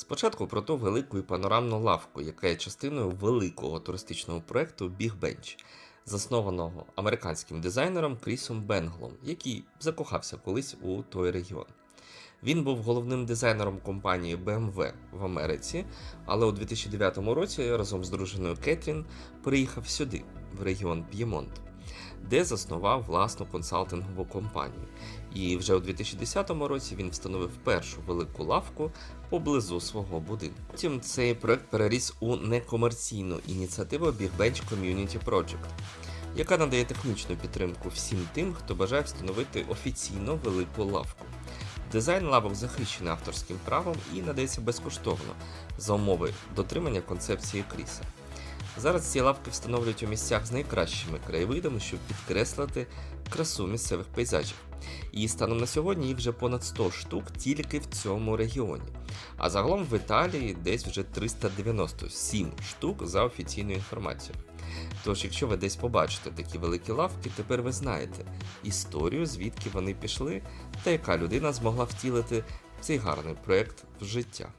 Спочатку про ту велику і панорамну лавку, яка є частиною великого туристичного проекту Big Bench, заснованого американським дизайнером Крісом Бенглом, який закохався колись у той регіон. Він був головним дизайнером компанії BMW в Америці, але у 2009 році разом з дружиною Кетрін переїхав сюди, в регіон П'ємонт, де заснував власну консалтингову компанію. І вже у 2010 році він встановив першу велику лавку поблизу свого будинку. Потім цей проект переріс у некомерційну ініціативу Big Bench Community Project, яка надає технічну підтримку всім тим, хто бажає встановити офіційно велику лавку. Дизайн лавок захищений авторським правом і надається безкоштовно за умови дотримання концепції Кріса. Зараз ці лавки встановлюють у місцях з найкращими краєвидами, щоб підкреслити красу місцевих пейзажів. І станом на сьогодні їх вже понад 100 штук тільки в цьому регіоні. А загалом в Італії десь вже 397 штук за офіційною інформацією. Тож, якщо ви десь побачите такі великі лавки, тепер ви знаєте історію, звідки вони пішли, та яка людина змогла втілити цей гарний проект в життя.